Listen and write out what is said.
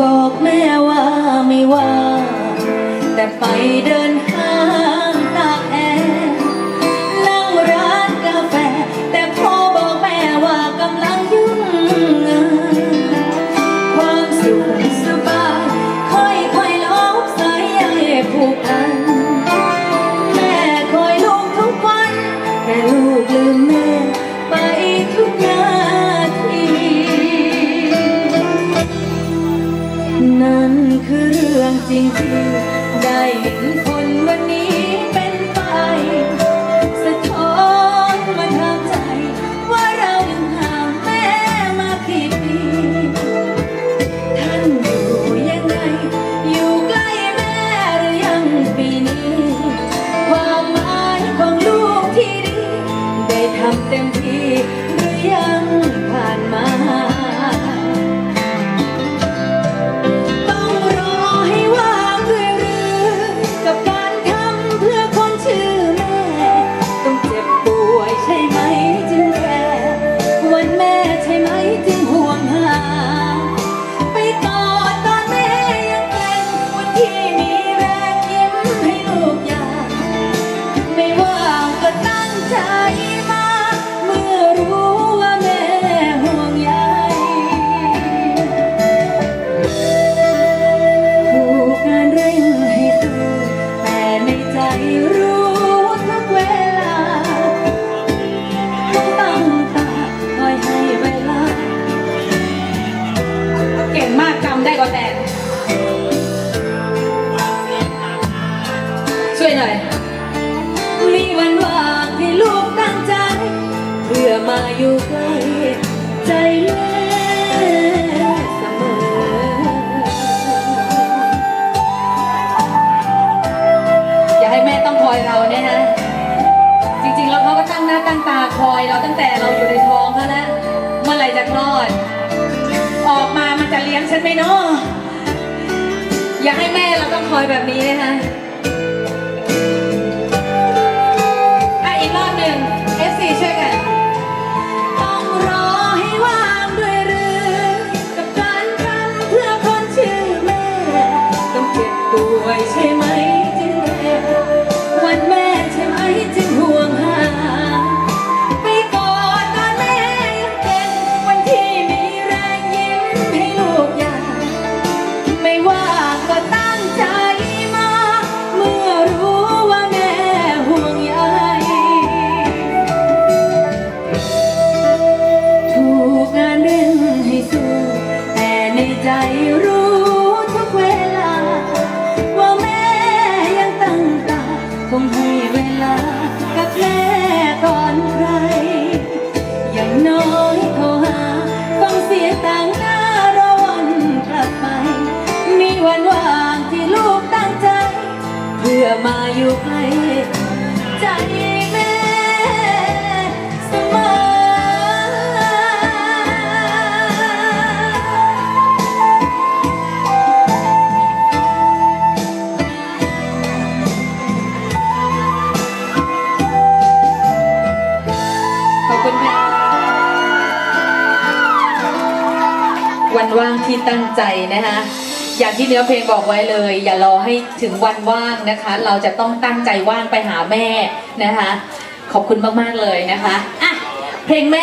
บอกแม่ว่าไม่ว่า แต่ไปเดินห้างตากแอร์นั่งร้านกาแฟ แต่พ่อบอกแม่ว่ากำลังยุ่งงานความสุขสบาย ค่อยๆลบสายใยผูกพัน คือเรื่องจริงที่ได้เห็นคนวันนี้เป็นไป สะท้อนมาทางใจ ว่าเรายังห่างแม่มากี่ปี ท่านอยู่ยังไง อยู่ใกล้แม่หรือยังปีนี้ ความหมายของลูกที่ดี ได้ทำเต็มที่หรือยัง ช่วยหน่อย มีวันว่างที่ลูกตั้งใจ เพื่อมาอยู่ใกล้ใจแม่เสมอ อย่าให้แม่ต้องคอยเราเนี่ยนะ จริงๆ แล้วเขาก็ตั้งหน้าตั้งตาคอยเราตั้งแต่เราอยู่ในท้องเขาแล้วเมื่อไหร่จะคลอด ออกมามันจะเลี้ยงฉันไหมเนาะอย่าให้แม่เราต้องคอยแบบนี้นะคะ อมาอยู่ใกล้ใจแม่เสมอ ขอบคุณค่ะ วันว่างที่ตั้งใจนะคะ อย่างที่เนื้อเพลงบอกไว้เลย อย่ารอให้ถึงวันว่างนะคะ เราจะต้องตั้งใจว่างไปหาแม่นะคะ ขอบคุณมากๆเลยนะคะอะเพลงแม่